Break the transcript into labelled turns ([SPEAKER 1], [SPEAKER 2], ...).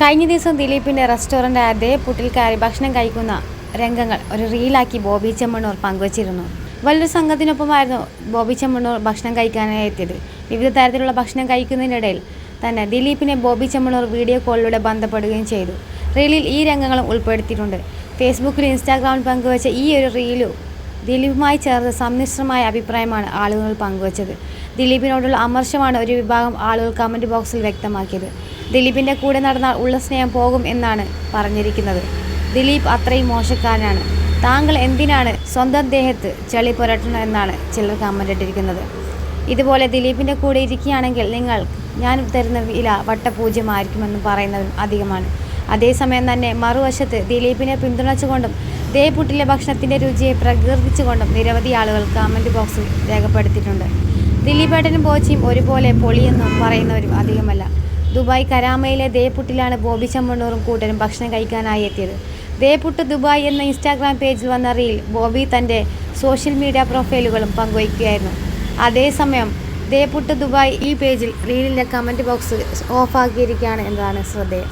[SPEAKER 1] കഴിഞ്ഞ ദിവസം ദിലീപിന്റെ റെസ്റ്റോറന്റ് അതേ പുട്ടിൽ കയറി ഭക്ഷണം കഴിക്കുന്ന രംഗങ്ങൾ ഒരു റീലാക്കി ബോബി ചെമ്മണ്ണൂർ പങ്കുവച്ചിരുന്നു. വലിയൊരു സംഘത്തിനൊപ്പമായിരുന്നു ബോബി ചെമ്മണ്ണൂർ ഭക്ഷണം കഴിക്കാനായി എത്തിയത്. വിവിധ തരത്തിലുള്ള ഭക്ഷണം കഴിക്കുന്നതിനിടയിൽ തന്നെ ദിലീപിനെ ബോബി ചെമ്മണ്ണൂർ വീഡിയോ കോളിലൂടെ ബന്ധപ്പെടുകയും ചെയ്തു. റീലിൽ ഈ രംഗങ്ങളും ഉൾപ്പെടുത്തിയിട്ടുണ്ട്. ഫേസ്ബുക്കിലും ഇൻസ്റ്റാഗ്രാമിൽ പങ്കുവച്ച ഈ ഒരു റീലു ദിലീപുമായി ചേർന്ന് സമ്മിശ്രമായ അഭിപ്രായമാണ് ആളുകൾ പങ്കുവച്ചത്. ദിലീപിനോടുള്ള അമർഷമാണ് ഒരു വിഭാഗം ആളുകൾ കമന്റ് ബോക്സിൽ വ്യക്തമാക്കിയത്. ദിലീപിന്റെ കൂടെ നടന്നാൽ ഉള്ള സ്നേഹം പോകും എന്നാണ് പറഞ്ഞിരിക്കുന്നത്. ദിലീപ് അത്രയും മോശക്കാരനാണ്. താങ്കൾ എന്തിനാണ് സ്വന്തം ദേഹത്ത് ചളി പുരട്ടണം എന്നാണ് ചിലർ കമന്റ് ഇട്ടിരിക്കുന്നത്. ഇതുപോലെ ദിലീപിന്റെ കൂടെ ഇരിക്കുകയാണെങ്കിൽ നിങ്ങൾ ഞാൻ തരുന്ന വില വട്ടപൂജ്യമായിരിക്കുമെന്ന് പറയുന്നതും അധികമാണ്. അതേസമയം തന്നെ മറുവശത്ത് ദിലീപിനെ പിന്തുണച്ചുകൊണ്ടും ദേപുട്ടിലെ ഭക്ഷണത്തിന്റെ രുചിയെ പ്രകീർത്തിച്ചുകൊണ്ടും നിരവധി ആളുകൾ കമന്റ് ബോക്സിൽ രേഖപ്പെടുത്തിയിട്ടുണ്ട്. ദിലീപേട്ടനും ബോച്ചിയും ഒരുപോലെ പൊളിയെന്നും പറയുന്നവരും അധികമല്ല. ദുബായ് കരാമയിലെ ദേപുട്ടിലാണ് ബോബി ചമ്മണ്ണൂറും കൂട്ടരും ഭക്ഷണം കഴിക്കാനായി എത്തിയത്. ദേപുട്ട് ദുബായ് എന്ന ഇൻസ്റ്റാഗ്രാം പേജിൽ വന്ന റീൽ ബോബി തന്റെ സോഷ്യൽ മീഡിയ പ്രൊഫൈലുകളും പങ്കുവയ്ക്കുകയായിരുന്നു. അതേസമയം ദേപുട്ട് ദുബായ് ഈ പേജിൽ റീലിന്റെ കമന്റ് ബോക്സ് ഓഫാക്കിയിരിക്കുകയാണ് എന്നതാണ് ശ്രദ്ധേയം.